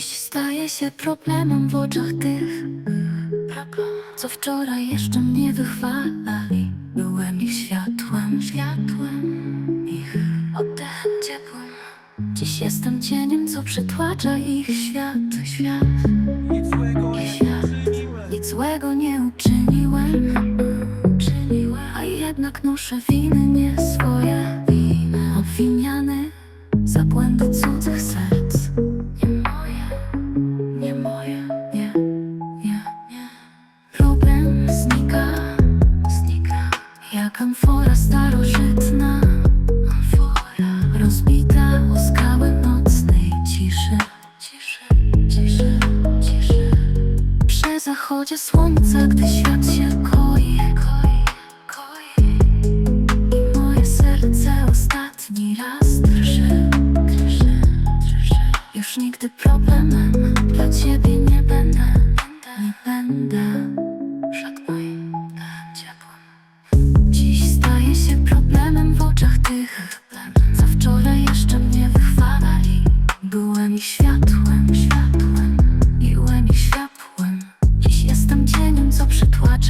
staje się problemem w oczach tych, co wczoraj jeszcze mnie wychwalali. Byłem ich światłem, światłem, ich oddechem ciepłym. Dziś jestem cieniem, co przytłacza ich świat, świat, Nic złego świat. Nic złego nie uczyniłem, a jednak noszę winy nie swoje, winy obwiniany za błędy cudzych zachodzie słońca, gdy świat się koi, I moje serce ostatni raz drży, Już nigdy problemem dla ciebie nie będę, nie będę Żadnej ciepłym Dziś staje się problemem w oczach tych, co wczoraj jeszcze mnie wychwalali. Byłem ich światłem, światłem,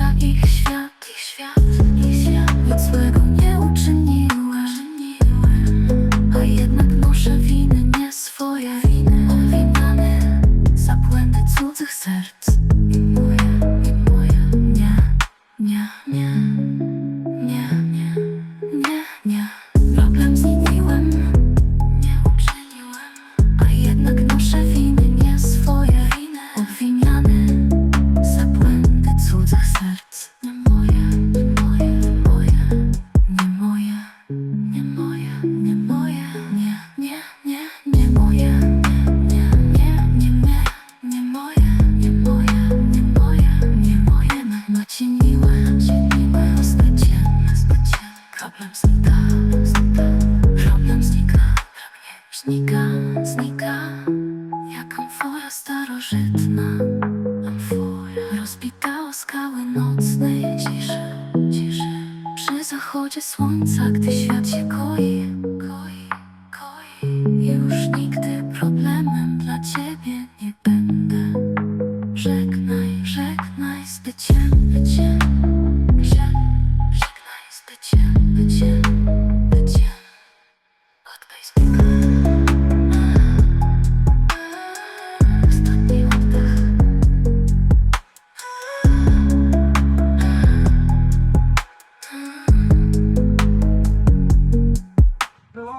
przytłacza ich świat, znika, znika. Jak amfora starożytna, amfora rozbita o skały nocnej ciszy, ciszy. Przy zachodzie słońca, gdy świat się koi, koi, koi. Już nigdy problemem dla ciebie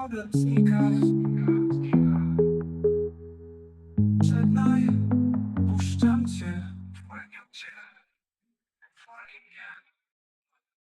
Problem znika